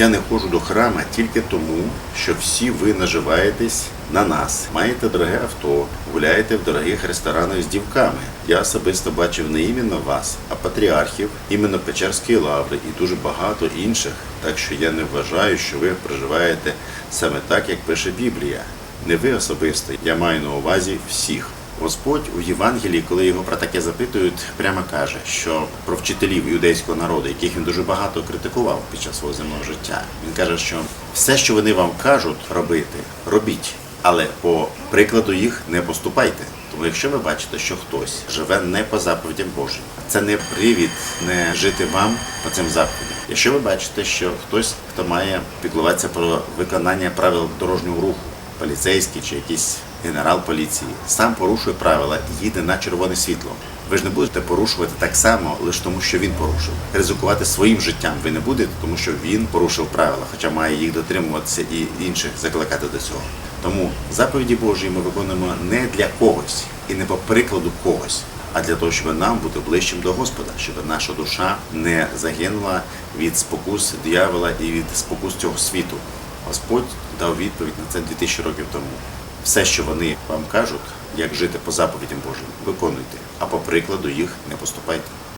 Я не ходжу до храма тільки тому, що всі ви наживаєтесь на нас. Маєте дороге авто, гуляєте в дорогих ресторанах з дівками. Я особисто бачив не іменно вас, а патріархів, іменно Печерської лаври і дуже багато інших. Так що я не вважаю, що ви проживаєте саме так, як пише Біблія. Не ви особисто, я маю на увазі всіх. Господь у Євангелії, коли його про таке запитують, прямо каже, що про вчителів юдейського народу, яких він дуже багато критикував під час свого земного життя. Він каже, що все, що вони вам кажуть робити, робіть, але по прикладу їх не поступайте. Тому якщо ви бачите, що хтось живе не по заповідям Божим, це не привід не жити вам по цим заповідям. Якщо ви бачите, що хтось, хто має піклуватися про виконання правил дорожнього руху, поліцейський чи якийсь генерал поліції сам порушує правила і їде на червоне світло. Ви ж не будете порушувати так само, лише тому, що він порушив. Ризикувати своїм життям ви не будете, тому що він порушив правила, хоча має їх дотримуватися і інших закликати до цього. Тому заповіді Божі ми виконуємо не для когось і не по прикладу когось, а для того, щоб нам бути ближчим до Господа, щоб наша душа не загинула від спокус диявола і від спокус цього світу. Господь дав відповідь на це 2000 років тому. Все, що вони вам кажуть, як жити по заповідям Божим, виконуйте, а по прикладу їх не поступайте.